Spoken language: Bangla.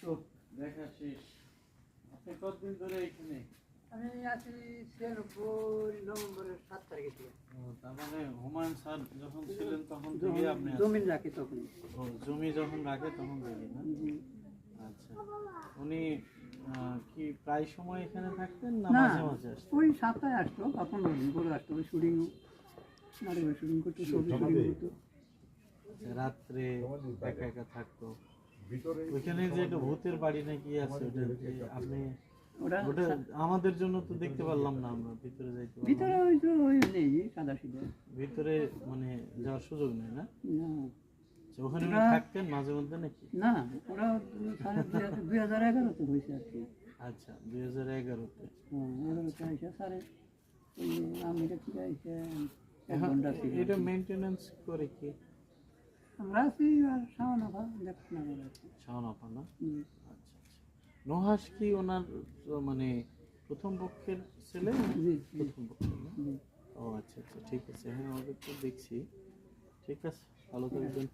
তো দেখা শেষ আপনি কতদিন ধরে এখানে? আমি আছি ছিয়ানব্বই নভেম্বরের সাত তারিখে ছিলাম। তার মানে হুমায়ুন স্যার যখন ছিলেন তখন থেকে আপনি আছেন। রাখি তখন জমি যখন রাখে তখন থেকে না? আচ্ছা। উনি কি প্রায় সময় এখানে থাকতেন না মাঝে মাঝে আসতেন? ওই সপ্তাহে আসতো কখন করে আসতো ওই শুটিং নাটকের শুটিং করতো ছবি শুটিং করতো। রাত্রে একা একা থাকতো। ওইখানে যে একটা ভূতের বাড়ি নাকি আছে ওটা আপনি ওটা আমাদের জন্য তো দেখতে পারলাম না আমরা ভিতরে যাইতে ভিতরে ওই তো ওই নেই সাদা সিধে ভিতরে মানে যাওয়ার সুযোগ নেই না? না। আচ্ছা, ওখানে উনি থাকতেন মাঝে মধ্যে নাকি? না ওরা দুই হাজার- এগারোতে হয়েছে আর কি। আচ্ছা দুই হাজার এগারোতে। হ্যাঁ এগারোতে আইসে সাড়ে এখন ঘণ্টা ছিল। এটা মেনটেনেন্স করে কি? আমরা আছি আর সামান্য দেখাশোনা শাওন আপা না। আচ্ছা আচ্ছা। নুহাস কি ওনার মানে প্রথম পক্ষের ছেলে? প্রথম পক্ষের না? ও আচ্ছা আচ্ছা ঠিক আছে। হ্যাঁ আমাদের তো দেখছি। ঠিক আছে ভালো থাকবেন।